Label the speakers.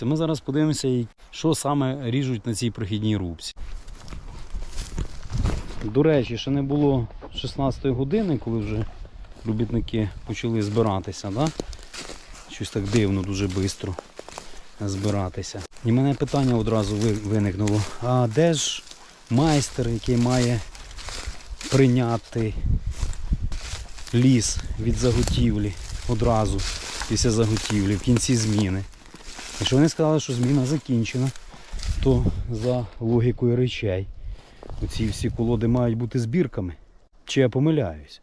Speaker 1: Ми зараз подивимося, що саме ріжуть на цій прохідній рубці. До речі, ще не було 16 години, коли вже робітники почали збиратися. Да? Щось так дивно, дуже швидко збиратися. І мене питання одразу виникнуло. А де ж майстер, який має прийняти ліс від заготівлі одразу після заготівлі в кінці зміни? Якщо вони сказали, що зміна закінчена, то за логікою речей оці всі колоди мають бути збірками. Чи я помиляюсь?